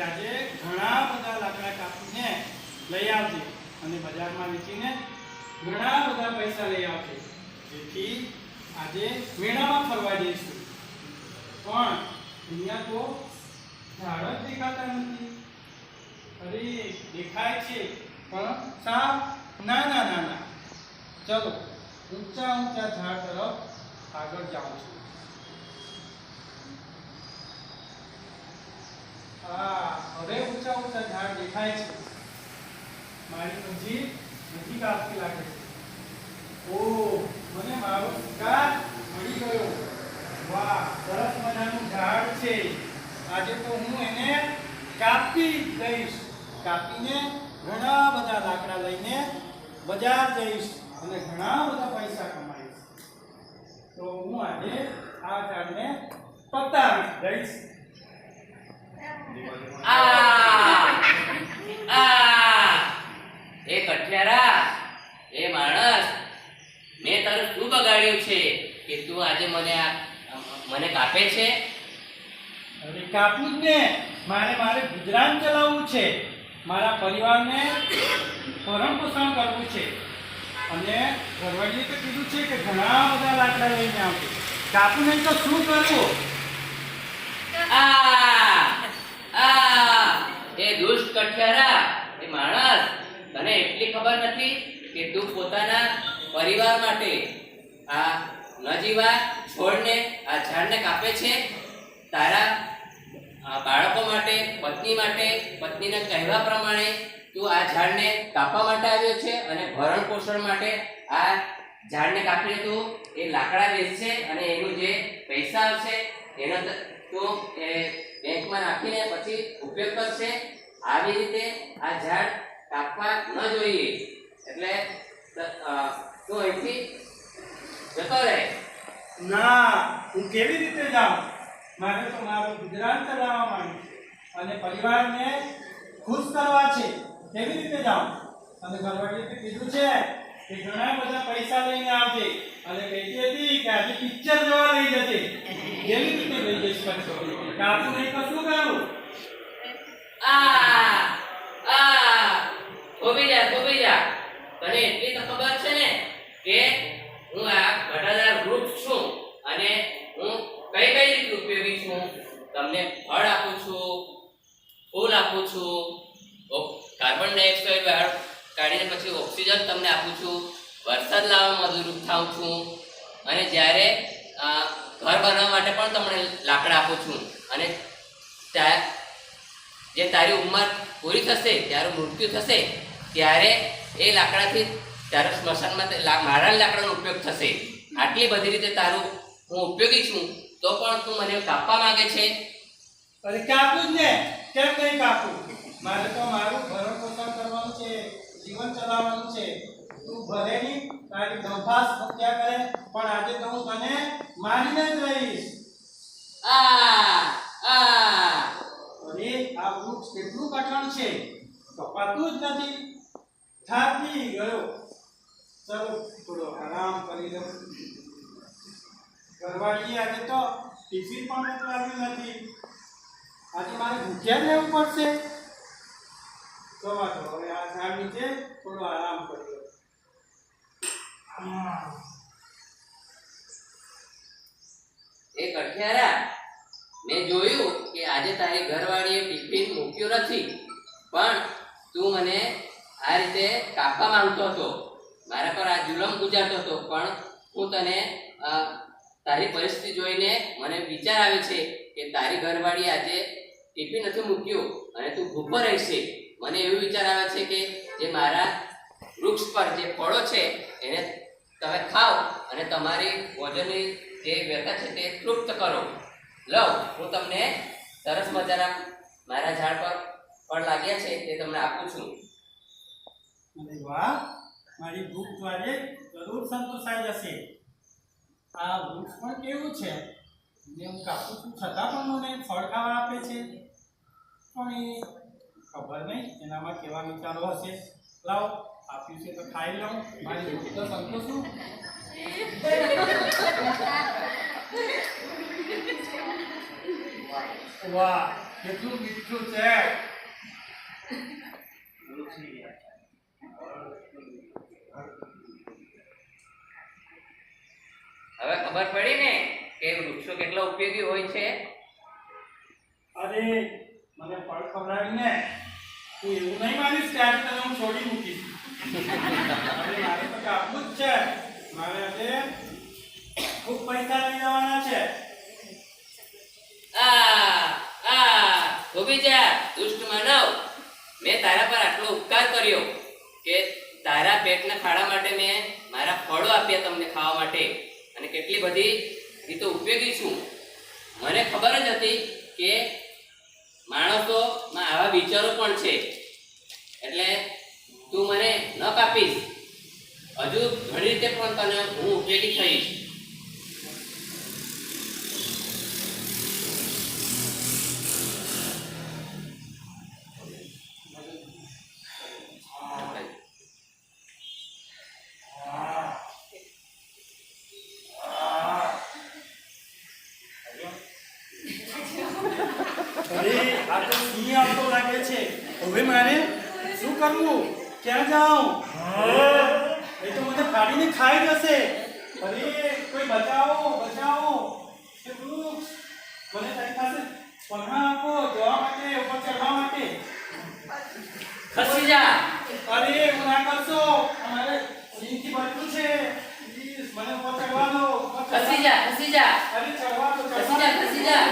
આજે ઘણા બધા લાકડા કાપીને લઈ આવજે અને બજારમાં વેચીને ઘણા બધા પૈસા લઈ આવજે. જેથી આજે મેળામાં ફરવા જઈશું. પણ અહીંયા તો ઝાડ જ દેખાતા નથી. અરે, દેખાય છે, પણ સાપ ના ના ના ના. ચલો, ઊંચા ઊંચા ઝાડ તરફ આગળ જાઉં છું. હા, હવે ઊંચા ઊંચા ઝાડ દેખાય છે. મારી મંજીર નજીક આવતી લાગે છે. ઓ મને મારો શિકાર મળી ગયો. વાહ, સરસ મજાનું ઝાડ છે. આજે તો હું એને કાપી દઈશ. કાપીને ઘણા બધા લાકડા લઈને બજાર જઈશ અને ઘણા બધા પૈસા કમાઈશ. તો હું આજે આ ઝાડને પતાવી દઈશ. આ આ છે કે તું આજે કાપે છે? અરે કાપવું જ ને. મારે મારે ગુજરાન ચલાવવું છે. મારા પરિવારને ભરણ પોષણ કરવું છે. અને ઘરવાળીએ તો કીધું છે કે ઘણા બધા લાકડા લઈને આવશે કાપવું નહીં તો શું કરવું આ આ એ દુષ્ટ કઠિયારા, એ માણસ. તને એટલી ખબર નથી કે તું પોતાના પરિવાર માટે આ નજીવા છોડને, આ ઝાડને કાપે છે? તારા બાળકો માટે, પત્ની માટે, પત્નીના કહેવા પ્રમાણે તું આ ઝાડને કાપવા માટે આવ્યો છે અને ભરણ પોષણ માટે આ ઝાડને કાપીને તું એ લાકડા વેચશે અને એનું જે પૈસા આવશે, એનો તું એ બેંકમાં નાખીને પછી ઉપયોગ કરશે. આવી રીતે આ ઝાડ કાપવા ન જોઈએ. એટલે તો અહીંથી જતો રહે. ના, હું કેવી રીતે જાઉં? મારે તો મારું ગુજરાન ચલાવવા માંગુ અને પરિવારને ખુશ કરવા છે. કેવી રીતે જાઉં? અને ઘરવાળીએ કીધું છે કે ઘણા બધા પૈસા લઈને આવજે. અને કહેતી હતી કે આજે પિક્ચર જોવા લઈ જશે કેવી રીતે લઈ જઈશ કાપું નહીં કશું કરું આ આ ઊભી જા ઊભી જા તને એટલી તો ખબર છે ને કે હું આ ઘટાદાર વૃક્ષ છું અને હું કઈ કઈ રીતે ઉપયોગી છું તમને ફળ આપું છું ફૂલ આપું છું ઓ- કાર્બન ડાયોક્સાઇડ બહાર કાઢીને પછી ઓક્સિજન તમને આપું છું. વરસાદ લાવવામાં મદદરૂપ થાઉં છું. અને જ્યારે ઘર બનાવવા માટે પણ તમને લાકડા આપું છું. અને જે તારી ઉંમર પૂરી થશે, ત્યારે મૃત્યુ થશે, ત્યારે એ લાકડાથી તારા સ્મશાનમાં મારા લાકડાનો ઉપયોગ થશે. આટલી બધી રીતે તારું હું ઉપયોગી છું, તો પણ તું મને કાપવા માંગે છે. અરે કાપું જ ને. કેમ નહીં કાપું? મારે તો મારું છે જીવન ચલાવવાનું છે. તું ભલે નહીં તારી ગંભાસ હત્યા કરે પણ આજે તો હું તને મારીને જ રહીશ. આ આ. અરે આ વૃક્ષ કેટલું કઠણ છે કપાતું જ નથી. થાકી ગયો. ચલો થોડો આરામ કરી લઉં. ઘરવાળી આજે તો ટિફિન પણ મોકલાવ્યું નથી. આજે મારે ભૂખ્યા જ રહેવું પડશે. દો હવે એ કઠિયારા મેં જોયું કે આજે તારી ઘરવાળીએ ટિફિન મૂક્યું નથી. પણ તું મને આ રીતે કાપવા માંગતો હતો. મારા પર આ જુલમ ગુજારતો હતો. પણ હું તને તારી પરિસ્થિતિ જોઈને મને વિચાર આવે છે કે તારી ઘરવાળી આજે ટિફિન નથી મૂક્યું અને તું ભૂખો રહેશે. મને એવું વિચાર આવે છે કે જે મારા વૃક્ષ પર જે ફળો છે, એને તમે ખાઓ અને તમારી ભોજનની જે વ્યથા છે તે તૃપ્ત કરો. લો, હું તમને સરસ મજાના મારા ઝાડ પર ફળ લાગ્યા છે તે તમને આપું છું. અરે વાહ, મારી ભૂખ તો આજે જરૂર સંતોષાઈ જશે. આ વૃક્ષ પણ કેવું છે? હું કાપું છું, છતાં પણ મને ફળ ખાવા આપે છે. પણ એ ખબર નહીં એનામાં કેવા વિચારો હશે? લાવો આપ્યું છે તો ખાઈ લઉં. મારી ભૂખ તો સંતોષું વાહ કેટલું મીઠું છે. હવે ખબર પડી ને કે વૃક્ષો કેટલા ઉપયોગી હોય છે? અરે ફળ ખવડાવીને તું એવું નહીં માનીશ કે આજે હું છોડી મૂકીશ. મારે તો કાપવું જ છે. મારે આજે ખૂબ પૈસા લઈ જવાના છે. આ આ ઊભી જા દુષ્ટ માનવ મેં તારા પર આટલો ઉપકાર કર્યો કે તારા પેટના ખાડા માટે મેં મારા ફળો આપ્યા તમને ખાવા માટે. અને કેટલી બધી રીતે ઉપયોગી છું. મને ખબર જ હતી કે માણસોમાં આવા વિચારો પણ છે. એટલે તું મને ન કાપીશ. હજુ ઘણી રીતે પણ તને હું ઉપયોગી થઈશ. આ તો સિંહ આવતો લાગે છે. હવે મારે શું કરવું? ક્યાં જાઉં? એ તો મને ફાડીને ખાઈ જશે. અરે કોઈ બચાવો બચાવો મને તારી પાસે પન્ના આપો જવા માટે ઉપર ચડવા માટે ખસી જા અરે એવું ના કરશો અમારે સિંહથી બચવું છે પ્લીઝ મને ઉપર ચડવા દો ઉપર ચડવા- ખસી જા ખસી જા અરે ચડવા દો ખસી જા ખસી જા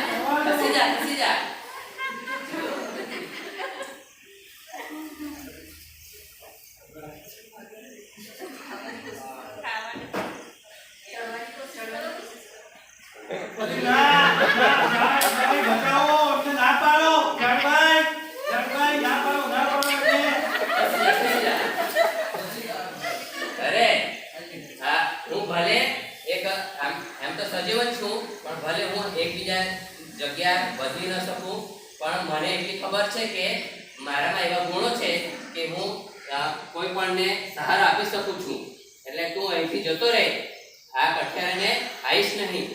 ખસી જા ખસી જા અરે ના ના ના અમને બચાવો અમને ના પાડો જાનભાઈ જાનભાઈ ના પાડો ના પાડો અમને ખસી જા ખસી જા અરે હા હું ભલે એક આમ એમ તો સજીવ જ છું પણ ભલે હું એકબીજા જગ્યા બદલી ન શકું પણ મને છે કે મારામાં એવા ગુણો છે કે હું કોઈ પણને સહાર આપી શકું છું. એટલે તું અહીંથી જતો રહે. આ કઠિયાને આવીશ નહીં.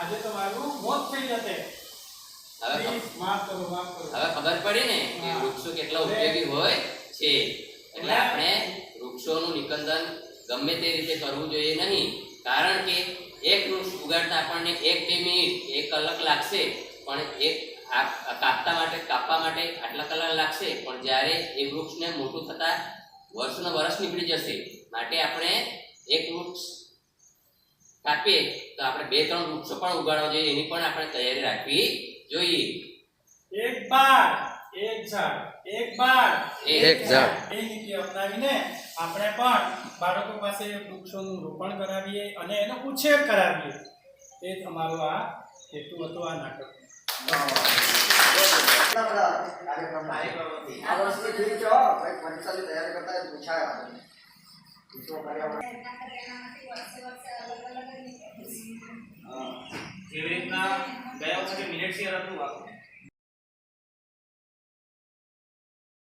આજે તમારું મોત થઈ જતે હવે માફ કરો માફ કરો. હવે ખબર પડી ને કે વૃક્ષો કેટલા ઉપયોગી હોય છે. એટલે આપણે વૃક્ષોનું નિકંદન ગમે તે રીતે કરવું જોઈએ નહીં. કારણ કે એક વૃક્ષ ઉગાડતા આપણને એક બે મિનિટ એક કલાક લાગશે. પણ એક કાપતા માટે કાપવા માટે આટલા કલાક લાગશે. પણ જ્યારે એ વૃક્ષને મોટું થતા વર્ષનો વર્ષ નીકળી જશે. માટે આપણે એક વૃક્ષ કાપીએ તો આપણે બે ત્રણ વૃક્ષો પણ ઉગાડવા જોઈએ એની પણ આપણે તૈયારી રાખવી જોઈએ એક બાર એક ઝાડ એક બાર એક ઝાડ. એ નીતિ અપનાવીને આપણે પણ બાળકો પાસે વૃક્ષોનું રોપણ કરાવીએ અને એનો ઉછેર કરાવીએ એ તમારો આ હેતુ હતો આ નાટક કાર્યક્રમ છે? આ વર્ષની ફી જો ભાઈ પરીક્ષાની તૈયારી કરતા પૂછાય આપણને. જેવી રીતના ગયા વખતે મિલેટ શેર હતું